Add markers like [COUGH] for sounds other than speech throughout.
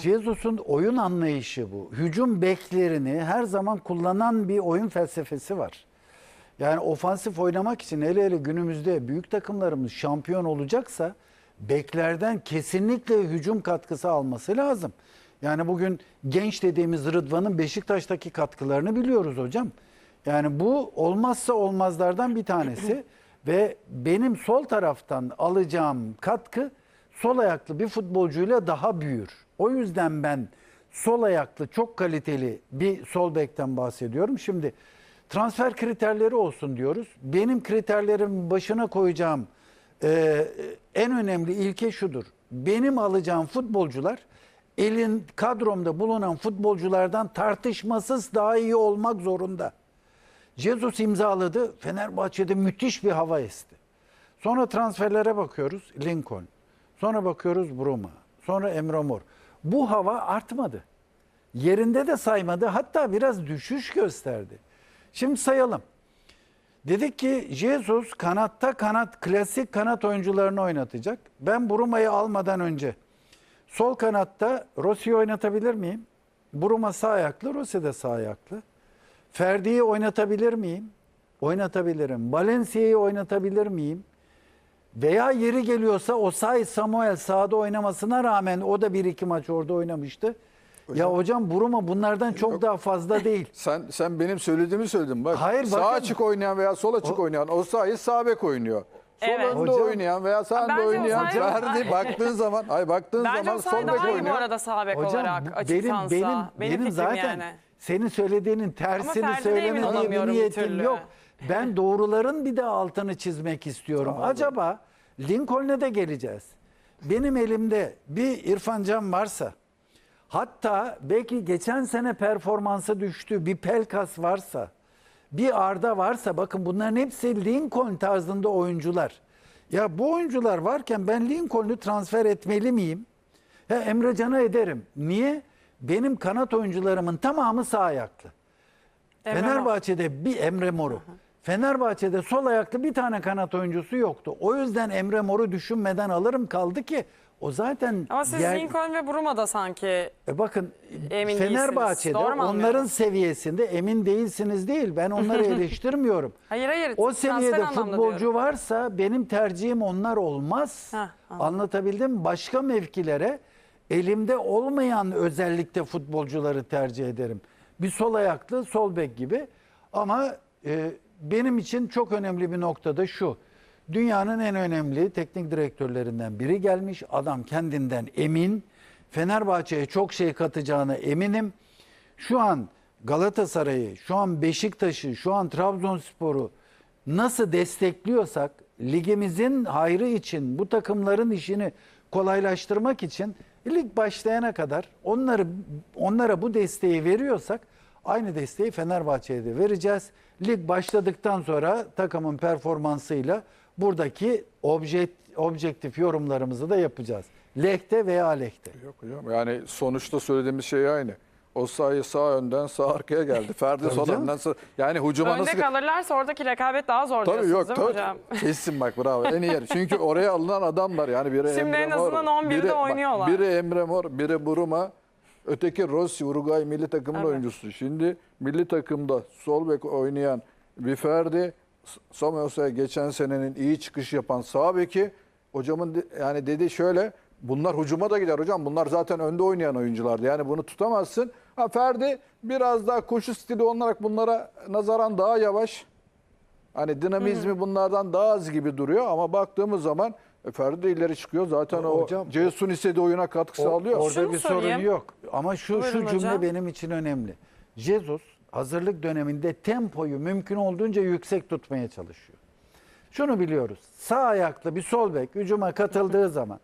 Jesus'un oyun anlayışı bu. Hücum beklerini her zaman kullanan bir oyun felsefesi var. Yani ofansif oynamak için hele hele günümüzde büyük takımlarımız şampiyon olacaksa beklerden kesinlikle hücum katkısı alması lazım. Yani bugün genç dediğimiz Rıdvan'ın Beşiktaş'taki katkılarını biliyoruz hocam. Yani bu olmazsa olmazlardan bir tanesi [CLEARS THROAT] ve benim sol taraftan alacağım katkı sol ayaklı bir futbolcuyla daha büyür. O yüzden ben sol ayaklı çok kaliteli bir sol bekten bahsediyorum. Şimdi transfer kriterleri olsun diyoruz. Benim kriterlerimin başına koyacağım e, en önemli ilke şudur. Benim alacağım futbolcular elin kadromda bulunan futbolculardan tartışmasız daha iyi olmak zorunda. Jesus imzaladı. Fenerbahçe'de müthiş bir hava esti. Sonra transferlere bakıyoruz. Lincoln. Sonra bakıyoruz Bruma. Sonra Emre Mor. Bu hava artmadı. Yerinde de saymadı. Hatta biraz düşüş gösterdi. Şimdi sayalım. Dedik ki Jesus kanatta kanat klasik kanat oyuncularını oynatacak. Ben Bruma'yı almadan önce sol kanatta Rossi'yi oynatabilir miyim? Bruma sağ ayaklı, Rossi de sağ ayaklı. Ferdi'yi oynatabilir miyim? Oynatabilirim. Valencia'yı oynatabilir miyim? Veya yeri geliyorsa Osay Samuel sahada oynamasına rağmen o da bir iki maç orada oynamıştı. ya hocam Buruma bunlardan çok daha fazla değil. [LAUGHS] Sen sen benim söylediğimi söyledin bak. Hayır, sağ bakın. açık oynayan veya sol açık oynayan o sahayı sağ bek oynuyor. Sol Evet. önde Hocam- oynayan veya sağ önde Bence oynayan Osayi- verdi [LAUGHS] baktığın zaman ay baktığın Bence zaman sol bek daha iyi bu oynuyor. arada sağ bek Hocam olarak açık benim sansa. benim Benim, benim zaten yani. senin söylediğinin tersini bir niyetim türlü. Ben [LAUGHS] doğruların bir de altını çizmek istiyorum. Acaba Lincoln'e de geleceğiz. Benim elimde bir İrfan Can varsa hatta belki geçen sene performansı düştü bir Pelkas varsa bir Arda varsa bakın bunların hepsi Lincoln tarzında oyuncular. Ya bu oyuncular varken ben Lincoln'u transfer etmeli miyim? Ya Emre Can'a ederim. Niye? Benim kanat oyuncularımın tamamı sağ ayaklı. Emre. Fenerbahçe'de bir Emre Mor'u. Fenerbahçe'de sol ayaklı bir tane kanat oyuncusu yoktu. O yüzden Emre Mor'u düşünmeden alırım kaldı ki o zaten Ama siz yer- Lincoln ve Bruma'da sanki e bakın Emin Fenerbahçe'de değilsiniz. Doğru onların seviyesinde emin değilsiniz değil. Ben onları [LAUGHS] eleştirmiyorum. Hayır hayır. O seviyede futbolcu diyorum. varsa benim tercihim onlar olmaz. Heh, anladım. Anlatabildim? Başka mevkilere elimde olmayan özellikle futbolcuları tercih ederim. Bir sol ayaklı, sol bek gibi. Ama e, benim için çok önemli bir noktada şu. Dünyanın en önemli teknik direktörlerinden biri gelmiş. Adam kendinden emin. Fenerbahçe'ye çok şey katacağına eminim. Şu an Galatasaray'ı, şu an Beşiktaş'ı, şu an Trabzonspor'u nasıl destekliyorsak ligimizin hayrı için bu takımların işini kolaylaştırmak için lig başlayana kadar onları onlara bu desteği veriyorsak aynı desteği Fenerbahçe'ye de vereceğiz. Lig başladıktan sonra takımın performansıyla buradaki objekt, objektif yorumlarımızı da yapacağız. Lehte veya lehte. Yok hocam yani sonuçta söylediğimiz şey aynı. O sayı sağ önden sağ arkaya geldi. [LAUGHS] Ferdi sol önden sağ. Yani hücuma Önde nasıl... kalırlarsa oradaki rekabet daha zor Tabii diyorsunuz yok değil mi tabii. hocam? [LAUGHS] Kesin bak bravo en iyi yer. Çünkü oraya alınan adamlar yani biri Şimdi Emre en Mor, azından 11'de biri- bak, oynuyorlar. Biri Emre Mor, biri Buruma, öteki Rossi Uruguay milli takımın Evet. oyuncusu. Şimdi milli takımda sol bek oynayan bir Ferdi, Samuels'e geçen senenin iyi çıkış yapan sağ beki. Hocamın de- yani dedi şöyle bunlar hücuma da gider hocam. Bunlar zaten önde oynayan oyunculardı. Yani bunu tutamazsın. Ha Ferdi biraz daha koşu stili olarak bunlara nazaran daha yavaş. Hani dinamizmi bunlardan daha az gibi duruyor ama baktığımız zaman e, Ferdi de ileri çıkıyor. Zaten o Hocam, Cesun ise de oyuna katkı O- sağlıyor. Orada Şunu bir sorayım. sorun yok. Ama şu şu Buyurun cümle hocam. benim için önemli. Jesus hazırlık döneminde tempoyu mümkün olduğunca yüksek tutmaya çalışıyor. Şunu biliyoruz. Sağ ayaklı bir sol bek hücuma katıldığı zaman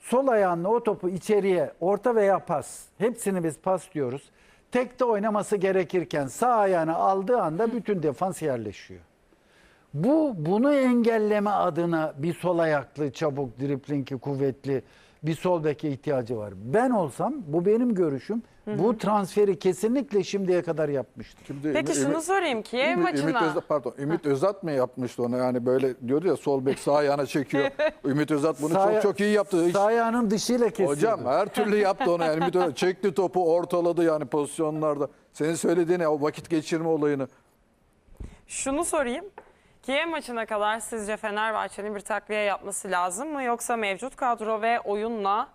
sol ayağınla o topu içeriye orta veya pas hepsini biz pas diyoruz. Tekte oynaması gerekirken sağ ayağını aldığı anda bütün defans yerleşiyor. Bu bunu engelleme adına bir sol ayaklı, çabuk, driplingi kuvvetli bir sol beke ihtiyacı var. Ben olsam bu benim görüşüm. Bu transferi kesinlikle şimdiye kadar yapmıştım. Şimdi Peki Ümit- şunu sorayım Kiev Ümit, Ümit maçına. Özat, pardon, Ümit Özat mı yapmıştı onu? Yani böyle diyordu ya sol bek sağ ayağına çekiyor. [LAUGHS] Ümit Özat bunu Sağ- çok çok iyi yaptı. Hiç- Sağ ayağının dışıyla kesiyordu. Hocam her türlü yaptı onu yani. Ümit Özat [LAUGHS] çekti topu ortaladı yani pozisyonlarda. Senin söylediğin o vakit geçirme olayını. Şunu sorayım. Kiev maçına kadar sizce Fenerbahçe'nin bir takviye yapması lazım mı? Yoksa mevcut kadro ve oyunla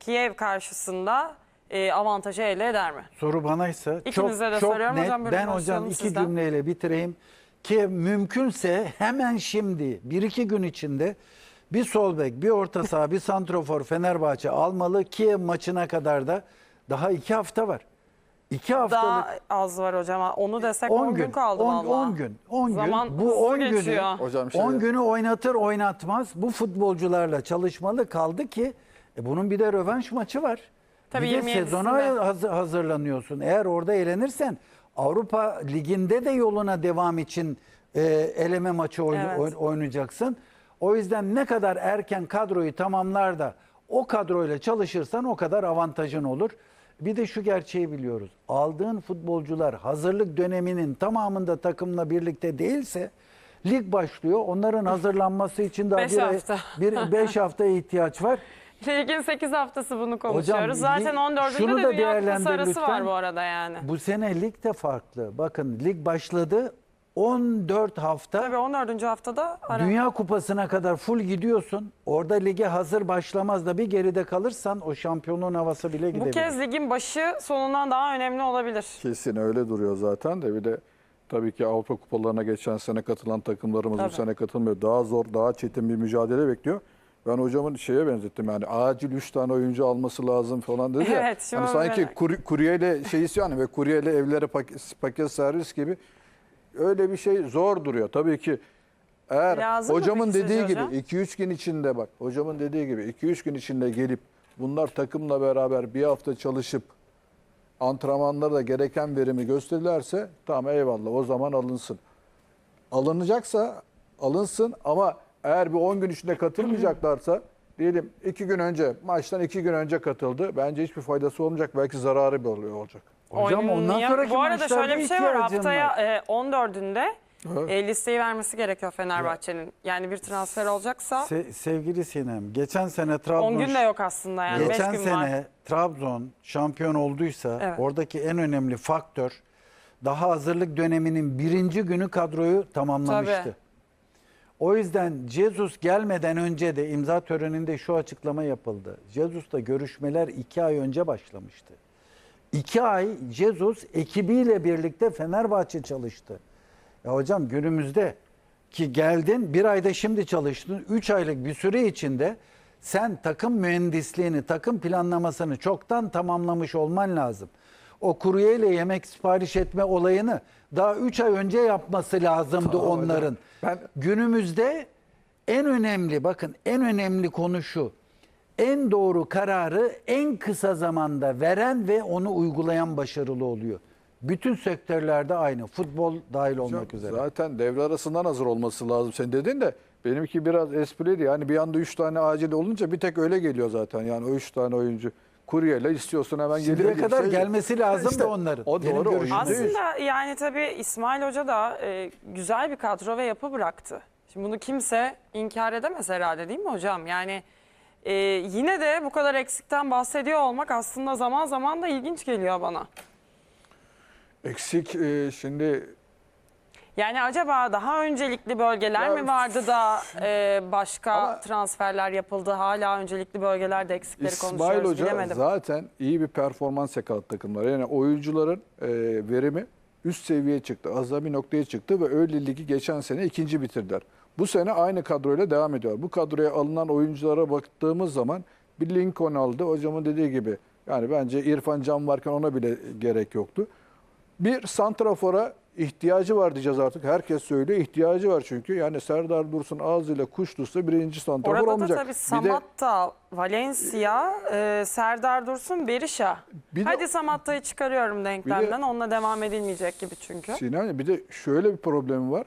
Kiev karşısında e, avantajı elde eder mi? Soru banaysa çok İkinize de çok net. hocam, ben hocam iki sizden. cümleyle bitireyim. Ki mümkünse hemen şimdi bir iki gün içinde bir sol bek, bir orta saha, bir santrofor Fenerbahçe almalı. Kiev maçına kadar da daha iki hafta var. İki haftalık Daha az var hocam. Onu desek 10, 10 gün, gün kaldı 10, valla. 10 gün 10 gün Zaman bu hızlı 10 günü geçiyor. Hocam şey- 10 günü oynatır oynatmaz bu futbolcularla çalışmalı kaldı ki e, bunun bir de rövanş maçı var. Tabii bir de 27'sinde. sezona haz- hazırlanıyorsun. Eğer orada elenirsen Avrupa Ligi'nde de yoluna devam için e, eleme maçı oyn- Evet. oyn- oynayacaksın. O yüzden ne kadar erken kadroyu tamamlar da o kadroyla çalışırsan o kadar avantajın olur. Bir de şu gerçeği biliyoruz. Aldığın futbolcular hazırlık döneminin tamamında takımla birlikte değilse lig başlıyor. Onların hazırlanması için daha Beş bir, hafta. bir beş [LAUGHS] haftaya ihtiyaç var. Ligin 8 haftası bunu konuşuyoruz. Zaten lig- 14'ünde şunu de Dünya Kupası arası lütfen. var bu arada yani. Bu sene lig de farklı. Bakın lig başladı. 14 hafta Tabii 14. haftada ara. Dünya Kupası'na kadar full gidiyorsun. Orada lige hazır başlamaz da bir geride kalırsan o şampiyonluğun havası bile gidebilir. Bu kez ligin başı sonundan daha önemli olabilir. Kesin öyle duruyor zaten de bir de tabii ki Avrupa kupalarına geçen sene katılan takımlarımız Tabii. bu sene katılmıyor. Daha zor, daha çetin bir mücadele bekliyor. Ben hocamın şeye benzettim yani acil 3 tane oyuncu alması lazım falan dedi ya. [LAUGHS] Evet, şu Hani an sanki merak- kur, kuryeyle şey istiyor hani ve kuryeyle evlere paket, paket servis gibi öyle bir şey zor duruyor. Tabii ki eğer Lazım mı hocamın peki dediği gibi hocam? 2-3 gün içinde bak hocamın dediği gibi 2-3 gün içinde gelip bunlar takımla beraber bir hafta çalışıp antrenmanlarda da gereken verimi gösterirlerse tamam eyvallah o zaman alınsın. Alınacaksa alınsın ama eğer bir 10 gün içinde katılmayacaklarsa [CLEARS THROAT] diyelim 2 gün önce maçtan 2 gün önce katıldı. Bence hiçbir faydası olmayacak. Belki zararı oluyor olacak. Hocam ondan Oynaya- sonraki Bu arada maçlarda şöyle bir şey var. ihtiyacın Haftaya var. e, 14'ünde Evet. e, listeyi vermesi gerekiyor Fenerbahçe'nin. Yani bir transfer olacaksa Se- sevgili Sinem, geçen sene Trabzon 10 gün de yok aslında yani 5 Geçen gün sene var. Trabzon şampiyon olduysa Evet. oradaki en önemli faktör daha hazırlık döneminin birinci günü kadroyu tamamlamıştı. Tabii. O yüzden Jesus gelmeden önce de imza töreninde şu açıklama yapıldı. Jesus'la görüşmeler iki ay önce başlamıştı. İki ay Jesus ekibiyle birlikte Fenerbahçe çalıştı. Ya hocam günümüzde ki geldin bir ayda şimdi çalıştın. Üç aylık bir süre içinde sen takım mühendisliğini, takım planlamasını çoktan tamamlamış olman lazım. O kuryeyle yemek sipariş etme olayını daha üç ay önce yapması lazımdı Tamam onların. Ben- Günümüzde en önemli bakın en önemli konu şu. En doğru kararı en kısa zamanda veren ve onu uygulayan başarılı oluyor. Bütün sektörlerde aynı. Futbol dahil olmak üzere. Zaten devre arasından hazır olması lazım. Sen dedin de benimki biraz espriydi. Yani bir anda 3 tane acil olunca bir tek öyle geliyor zaten. Yani o 3 tane oyuncu kuryeyle istiyorsun hemen geliyor. kadar şey- gelmesi lazım İşte da onların. O Benim doğru. görüşüm. Aslında yani tabii İsmail Hoca da e, güzel bir kadro ve yapı bıraktı. Şimdi bunu kimse inkar edemez herhalde değil mi hocam? Yani e, yine de bu kadar eksikten bahsediyor olmak aslında zaman zaman da ilginç geliyor bana. Eksik e, şimdi Yani acaba daha öncelikli bölgeler Ya- mi vardı da e, başka Ama- transferler yapıldı? Hala öncelikli bölgelerde eksikleri İsmail konuşuyoruz Hoca bilemedim. zaten iyi bir performans yakaladı takımlara. Yani oyuncuların e, verimi üst seviyeye çıktı. Azami noktaya çıktı ve öyle ligi geçen sene ikinci bitirdiler. Bu sene aynı kadroyla devam ediyor. Bu kadroya alınan oyunculara baktığımız zaman bir Lincoln aldı. Hocamın dediği gibi yani bence İrfan Can varken ona bile gerek yoktu. Bir santrafora ihtiyacı var diyeceğiz artık. Herkes söylüyor. ihtiyacı var çünkü. Yani Serdar Dursun ağzıyla kuş tutsa birinci santrafor Orada da olmayacak. tabii Bir de- Samatta, Valencia, e, Serdar Dursun, Berisha. Bir de- Hadi Samatta'yı çıkarıyorum denklemden. Onunla devam edilmeyecek gibi çünkü. Sinan bir de şöyle bir problemi var.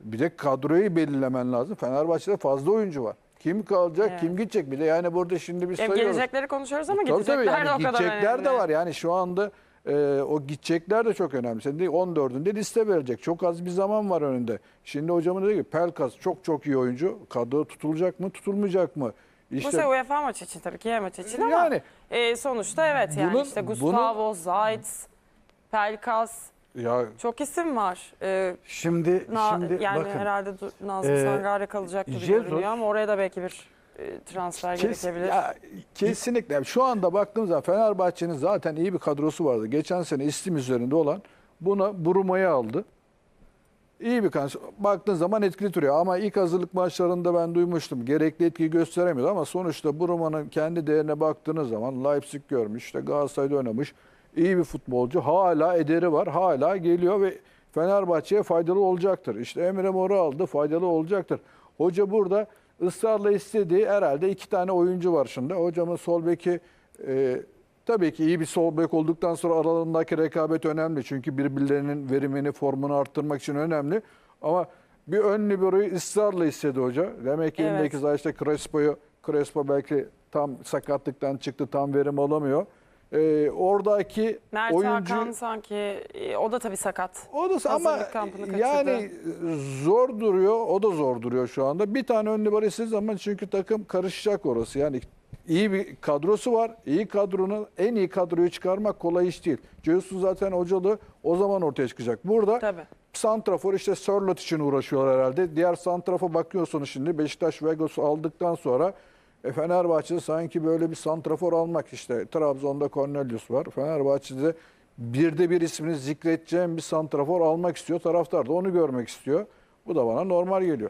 Bir de kadroyu belirlemen lazım. Fenerbahçe'de fazla oyuncu var. Kim kalacak, Evet. kim gidecek? Bir de yani burada şimdi biz Hem sayıyoruz. gelecekleri konuşuyoruz ama Tabii gidecekler tabii yani de o kadar gidecekler önemli. de var. Yani şu anda e, o gidecekler de çok önemli. Senin de 14'ünde liste verecek. Çok az bir zaman var önünde. Şimdi hocamın dediği gibi Pelkas çok çok iyi oyuncu. Kadro tutulacak mı, tutulmayacak mı? Bu İşte ise UEFA maçı için tabii ki yer maçı için ama Yani- e, sonuçta evet yani Bunun- işte Gustavo, Zayt, Pelkas ya çok isim var. E, Şimdi Na- şimdi yani bakın herhalde Nazım Ee, Sangare kalacak gibi Jesus- görünüyor ama oraya da belki bir e, transfer Kes- gerekebilir. ya, kesinlikle. Şu anda baktığımız zaman Fenerbahçe'nin zaten iyi bir kadrosu vardı. Geçen sene istim üzerinde olan buna Buruma'yı aldı. İyi bir kadro. Baktığın zaman etkili duruyor. Ama ilk hazırlık maçlarında ben duymuştum. Gerekli etkiyi gösteremiyordu ama sonuçta Buruma'nın kendi değerine baktığınız zaman Leipzig görmüş, işte Galatasaray'da oynamış. İyi bir futbolcu. Hala ederi var. Hala geliyor ve Fenerbahçe'ye faydalı olacaktır. İşte Emre Mor'u aldı. Faydalı olacaktır. Hoca burada ısrarla istediği herhalde iki tane oyuncu var şimdi. Hocamın sol beki e, tabii ki iyi bir sol bek olduktan sonra aralarındaki rekabet önemli. Çünkü birbirlerinin verimini, formunu arttırmak için önemli. Ama bir ön liberoyu ısrarla istedi hoca. Demek ki Evet. elindeki işte Crespo'yu, Crespo belki tam sakatlıktan çıktı, tam verim alamıyor. E, oradaki Mert oyuncu... Hakan sanki e, o da tabii sakat. O da ama yani zor duruyor. O da zor duruyor şu anda. Bir tane ön istediği zaman çünkü takım karışacak orası. Yani iyi bir kadrosu var. İyi kadronun en iyi kadroyu çıkarmak kolay iş değil. Jesus zaten hocalı o zaman ortaya çıkacak. Burada Tabii. Santrafor işte Sörlot için uğraşıyorlar herhalde. Diğer Santrafor'a bakıyorsunuz şimdi Beşiktaş Vegas'ı aldıktan sonra e, Fenerbahçe'de sanki böyle bir Santrafor almak işte. Trabzon'da Cornelius var. Fenerbahçe'de bir de bir ismini zikredeceğim bir Santrafor almak istiyor. Taraftar da onu görmek istiyor. Bu da bana normal geliyor.